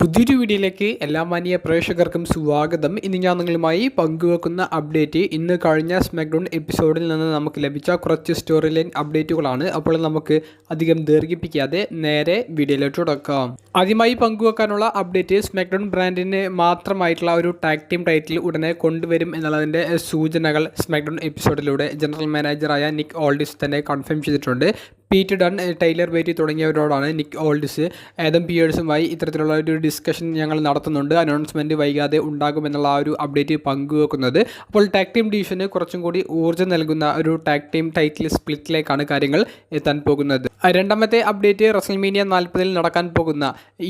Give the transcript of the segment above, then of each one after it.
പുതിയൊരു വീഡിയോയിലേക്ക് എല്ലാ മാനിയ പ്രേക്ഷകർക്കും സ്വാഗതം. ഇന്ന് ഞാൻ നിങ്ങളുമായി പങ്കുവെക്കുന്ന അപ്ഡേറ്റ് ഇന്ന് കഴിഞ്ഞ സ്മാക്ഡൗൺ എപ്പിസോഡിൽ നിന്ന് നമുക്ക് ലഭിച്ച കുറച്ച് സ്റ്റോറി ലൈൻ അപ്ഡേറ്റുകളാണ് അപ്പോൾ നമുക്ക് അധികം ദീർഘിപ്പിക്കാതെ നേരെ വീഡിയോയിലോട്ട് തുടക്കാം ആദ്യമായി പങ്കുവെക്കാനുള്ള അപ്ഡേറ്റ് സ്മാക്ഡൗൺ ബ്രാൻഡിന് മാത്രമായിട്ടുള്ള ഒരു ടാഗ് ടീം ടൈറ്റിൽ ഉടനെ കൊണ്ടുവരും എന്നുള്ളതിന്റെ സൂചനകൾ സ്മാക്ഡൗൺ എപ്പിസോഡിലൂടെ ജനറൽ മാനേജറായ നിക്ക് ഓൾഡിസ് തന്നെ കൺഫേം ചെയ്തിട്ടുണ്ട്. പീറ്റ് ഡൺ ടൈലർ ബേറ്റി തുടങ്ങിയവരോടാണ് നിക്ക് ഓൾഡിസ് ഏതം പിയേഴ്സുമായി ഇത്തരത്തിലുള്ള ഒരു ഡിസ്കഷൻ ഞങ്ങൾ നടത്തുന്നുണ്ട്. അനൗൺസ്മെന്റ് വൈകാതെ ഉണ്ടാകുമെന്നുള്ള ആ ഒരു അപ്ഡേറ്റ് പങ്കുവെക്കുന്നത്. അപ്പോൾ ടാക് ടീം ഡിവിഷന് കുറച്ചും കൂടി ഊർജം നൽകുന്ന ഒരു ടാക് ടീം ടൈറ്റിൽ സ്പ്ലിറ്റിലേക്കാണ് കാര്യങ്ങൾ എത്താൻ പോകുന്നത്. രണ്ടാമത്തെ അപ്ഡേറ്റ് റസൽമീനിയ നാൽപ്പതിൽ നടക്കാൻ പോകുന്ന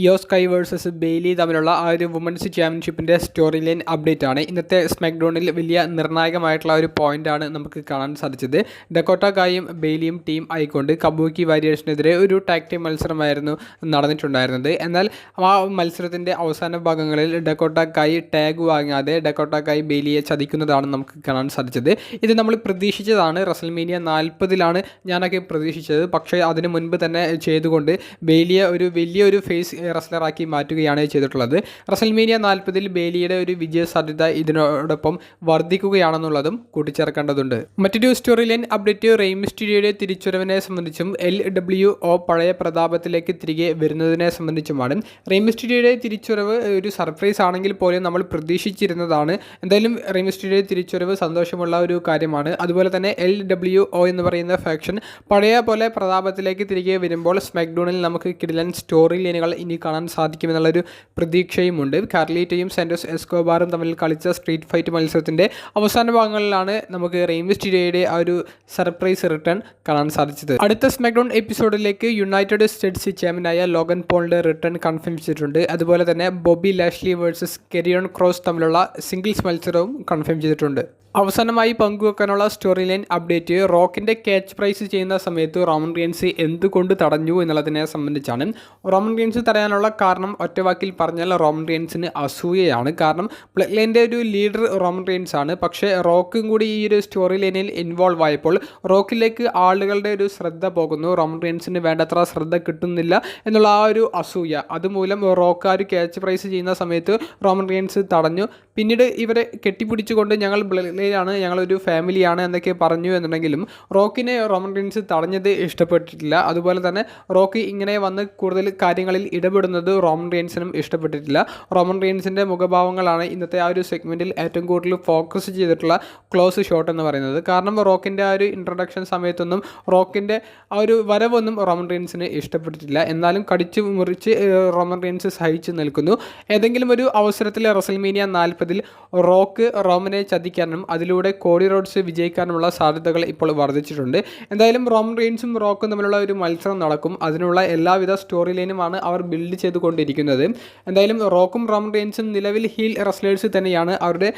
യോസ് കൈ വേഴ്സസ് ബെയിലി തമ്മിലുള്ള ആ ഒരു വുമൻസ് ചാമ്പ്യൻഷിപ്പിന്റെ സ്റ്റോറി ലൈൻ അപ്ഡേറ്റ് ആണ്. ഇന്നത്തെ സ്മാക്ഡോണിൽ വലിയ നിർണായകമായിട്ടുള്ള ഒരു പോയിന്റാണ് നമുക്ക് കാണാൻ സാധിച്ചത്. ഡക്കോട്ട കായും ബെയിലിയും ടീം ആയിക്കൊണ്ട് കബൂക്കി വാരിയേഴ്സിനെതിരെ ഒരു ടാക് ടീം മത്സരമായിരുന്നു നടന്നിട്ടുണ്ടായിരുന്നത്. എന്നാൽ ആ മത്സരത്തിന്റെ അവസാന ഭാഗങ്ങളിൽ ഡക്കോട്ടക്കായി ടാഗ് വാങ്ങാതെ ഡക്കോട്ടക്കായി ബെയിലിയെ ചതിക്കുന്നതാണ് നമുക്ക് കാണാൻ സാധിച്ചത്. ഇത് നമ്മൾ പ്രതീക്ഷിച്ചതാണ്. റസൽമീനിയ നാൽപ്പതിലാണ് ഞാനൊക്കെ പ്രതീക്ഷിച്ചത്. പക്ഷേ അതിന് മുൻപ് തന്നെ ചെയ്തുകൊണ്ട് ബെയിലിയെ ഒരു വലിയൊരു ഫേസ് റസ്ലറാക്കി മാറ്റുകയാണ് ചെയ്തിട്ടുള്ളത്. റസൽമീനിയ നാൽപ്പതിൽ ബെയിലിയുടെ ഒരു വിജയ സാധ്യത ഇതിനോടൊപ്പം വർദ്ധിക്കുകയാണെന്നുള്ളതും കൂട്ടിച്ചേർക്കേണ്ടതുണ്ട്. മറ്റൊരു സ്റ്റോറി ലൈൻ അപ്ഡേറ്റ് സ്റ്റുഡിയോയുടെ തിരിച്ചുവരവിനെ സംബന്ധിച്ചും എൽ ഡബ്ല്യു ഒ പഴയ പ്രതാപത്തിലേക്ക് തിരികെ വരുന്നതിനെ സംബന്ധിച്ചുമാണ്. റീമിസ്റ്റിഡിയുടെ തിരിച്ചുവരവ് ഒരു സർപ്രൈസ് ആണെങ്കിൽ പോലും നമ്മൾ പ്രതീക്ഷിച്ചിരുന്നതാണ്. എന്തായാലും റീമിസ്റ്റിഡിയുടെ തിരിച്ചുവരവ് സന്തോഷമുള്ള ഒരു കാര്യമാണ്. അതുപോലെ തന്നെ എൽ ഡബ്ല്യു ഒ എന്ന് പറയുന്ന ഫാക്ഷൻ പഴയ പോലെ പ്രതാപത്തിലേക്ക് തിരികെ വരുമ്പോൾ സ്മാക്ഡോണിൽ നമുക്ക് കിടിലൻ സ്റ്റോറി ലൈനുകൾ ഇനി കാണാൻ സാധിക്കുമെന്നുള്ളൊരു പ്രതീക്ഷയുമുണ്ട്. കാർലീറ്റയും സെന്റോസ് എസ്കോബാറും തമ്മിൽ കളിച്ച സ്ട്രീറ്റ് ഫൈറ്റ് മത്സരത്തിന്റെ അവസാന ഭാഗങ്ങളിലാണ് നമുക്ക് റെയിമിസ്റ്റിയുടെ ആ ഒരു സർപ്രൈസ് റിട്ടേൺ കാണാൻ സാധിച്ചത്. അടുത്ത സ്മാക്ഡൗൺ എപ്പിസോഡിലേക്ക് യുണൈറ്റഡ് സ്റ്റേറ്റ്സ് ചാമ്പ്യനായ ലോഗൻ പോളിന്റെ റിട്ടേൺ കൺഫേം ചെയ്തിട്ടുണ്ട്. അതുപോലെ തന്നെ Bobby Lashley versus Carrion Cross തമ്മിലുള്ള സിംഗിൾസ് മത്സരവും കൺഫേം ചെയ്തിട്ടുണ്ട്. അവസാനമായി പങ്കുവെക്കാനുള്ള സ്റ്റോറി ലൈൻ അപ്ഡേറ്റ് റോക്കിന്റെ ക്യാച്ച് പ്രൈസ് ചെയ്യുന്ന സമയത്ത് റോമൻ റിയൻസ് എന്തുകൊണ്ട് തടഞ്ഞു എന്നുള്ളതിനെ സംബന്ധിച്ചാണ്. റോമൻ റിയൻസ് തടയാനുള്ള കാരണം ഒറ്റവാക്കിൽ പറഞ്ഞാൽ റോമൻ റിയൻസിന് അസൂയയാണ്. കാരണം ബ്ലഡ് ലൈന്റെ ഒരു ലീഡർ റോമൻ റിയൻസ് ആണ്. പക്ഷേ റോക്കും കൂടി ഈ ഒരു സ്റ്റോറി ലൈനിൽ ഇൻവോൾവ് ആയപ്പോൾ റോക്കിലേക്ക് ആളുകളുടെ ഒരു ശ്രദ്ധ പോകുന്നു. റോമൻ റീൻസിന് വേണ്ടത്ര ശ്രദ്ധ കിട്ടുന്നില്ല എന്നുള്ള ആ ഒരു അസൂയ. അതുമൂലം റോക്ക് ആ ഒരു ക്യാച്ച് പ്രൈസ് ചെയ്യുന്ന സമയത്ത് റോമൻ റീൻസ് തടഞ്ഞു. പിന്നീട് ഇവരെ കെട്ടിപ്പിടിച്ചുകൊണ്ട് ഞങ്ങൾ ബ്ലഡിലാണ് ഞങ്ങളൊരു ഫാമിലിയാണ് എന്നൊക്കെ പറഞ്ഞു എന്നുണ്ടെങ്കിലും റോക്കിനെ റോമൻ റീൻസ് തടഞ്ഞത് ഇഷ്ടപ്പെട്ടിട്ടില്ല. അതുപോലെ തന്നെ റോക്കി ഇങ്ങനെ വന്ന് കൂടുതൽ കാര്യങ്ങളിൽ ഇടപെടുന്നത് റോമൻ റീൻസിനും ഇഷ്ടപ്പെട്ടിട്ടില്ല. റോമൻ റീൻസിന്റെ മുഖഭാവങ്ങളാണ് ഇന്നത്തെ ആ ഒരു സെഗ്മെന്റിൽ ഏറ്റവും കൂടുതൽ ഫോക്കസ് ചെയ്തിട്ടുള്ള ക്ലോസ് ഷോട്ട് എന്ന് പറയുന്നത്. കാരണം റോക്കിന്റെ ആ ഒരു ഇൻട്രൊഡക്ഷൻ സമയത്തൊന്നും റോക്കിന്റെ ആ ഒരു വരവൊന്നും റോമൻ റീൻസിന് ഇഷ്ടപ്പെട്ടിട്ടില്ല. എന്നാലും കടിച്ചു മുറിച്ച് റോമൻ റീൻസ് സഹിച്ചു നിൽക്കുന്നു. ഏതെങ്കിലും ഒരു അവസരത്തിൽ റസൽമീനിയ നാൽപ്പതിൽ റോക്ക് റോമനെ ചതിക്കാനും അതിലൂടെ കോടി റോഡ്സ് വിജയിക്കാനുമുള്ള സാധ്യതകൾ ഇപ്പോൾ വർദ്ധിച്ചിട്ടുണ്ട്. എന്തായാലും റോമൻ റെയിൻസും റോക്കും തമ്മിലുള്ള ഒരു മത്സരം നടക്കും. അതിനുള്ള എല്ലാവിധ സ്റ്റോറി ലൈനുമാണ് അവർ ബിൽഡ് ചെയ്തുകൊണ്ടിരിക്കുന്നത്. എന്തായാലും റോക്കും റോമൻ റെയിൻസും നിലവിൽ ഹീൽ റെസ്ലേഴ്സ് തന്നെയാണ്. അവരുടെ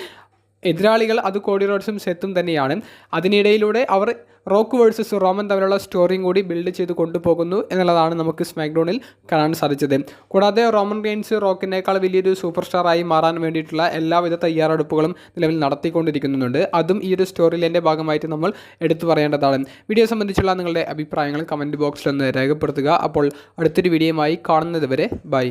എതിരാളികൾ അത് കോഡി റോഡ്സും സെത്തും തന്നെയാണ്. അതിനിടയിലൂടെ അവർ റോക്ക് വേഴ്സസ് റോമൻ തമ്മിലുള്ള സ്റ്റോറിയും കൂടി ബിൽഡ് ചെയ്ത് കൊണ്ടുപോകുന്നു എന്നുള്ളതാണ് നമുക്ക് സ്മാക്ഡോണിൽ കാണാൻ സാധിച്ചത്. കൂടാതെ റോമൻ റെയിൻസ് റോക്കിനേക്കാൾ വലിയൊരു സൂപ്പർ സ്റ്റാറായി മാറാൻ വേണ്ടിയിട്ടുള്ള എല്ലാവിധ തയ്യാറെടുപ്പുകളും നിലവിൽ നടത്തിക്കൊണ്ടിരിക്കുന്നുണ്ട്. അതും ഈ ഒരു സ്റ്റോറി ലൈന്റെ ഭാഗമായിട്ട് നമ്മൾ എടുത്തു പറയേണ്ടതാണ്. വീഡിയോ സംബന്ധിച്ചുള്ള നിങ്ങളുടെ അഭിപ്രായങ്ങൾ കമന്റ് ബോക്സിൽ ഒന്ന് രേഖപ്പെടുത്തുക. അപ്പോൾ അടുത്തൊരു വീഡിയോയുമായി കാണുന്നത് വരെ ബൈ